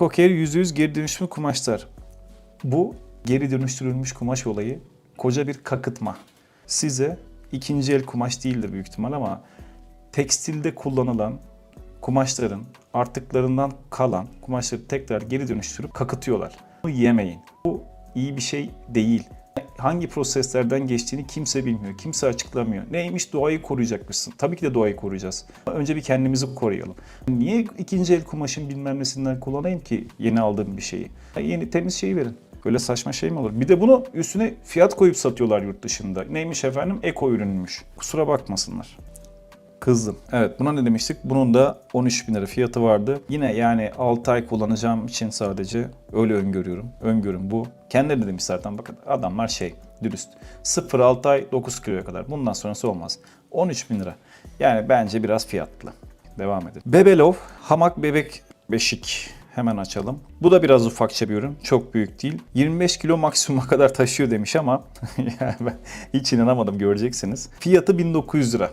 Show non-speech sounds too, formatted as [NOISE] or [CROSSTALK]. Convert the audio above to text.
EcoCare %100 geri dönüşümlü kumaşlar. Bu geri dönüştürülmüş kumaş olayı koca bir kakıtma. Size ikinci el kumaş değildir büyük ihtimal ama tekstilde kullanılan kumaşların artıklarından kalan kumaşları tekrar geri dönüştürüp kakıtıyorlar. Bunu yemeyin. Bu iyi bir şey değil. Hangi proseslerden geçtiğini kimse bilmiyor. Kimse açıklamıyor. Neymiş doğayı koruyacakmışsın. Tabii ki de doğayı koruyacağız. Önce bir kendimizi koruyalım. Niye ikinci el kumaşın bilmem nesinden kullanayım ki yeni aldığım bir şeyi? Yeni temiz şeyi verin. Böyle saçma şey mi olur? Bir de bunu üstüne fiyat koyup satıyorlar yurt dışında. Neymiş efendim? Eko ürünmüş. Kusura bakmasınlar. Kızdım. Evet buna ne demiştik? Bunun da 13 bin lira fiyatı vardı. Yine yani 6 ay kullanacağım için sadece öyle öngörüyorum. Öngörüm bu. Kendileri de demiş zaten bakın adamlar şey dürüst. 0-6 ay 9 kiloya kadar. Bundan sonrası olmaz. 13 bin lira. Yani bence biraz fiyatlı. Devam edelim. Bebelov hamak bebek beşik. Hemen açalım. Bu da biraz ufakça bir ürün. Çok büyük değil. 25 kilo maksimuma kadar taşıyor demiş ama [LAUGHS] ben hiç inanamadım göreceksiniz. Fiyatı 1900 lira.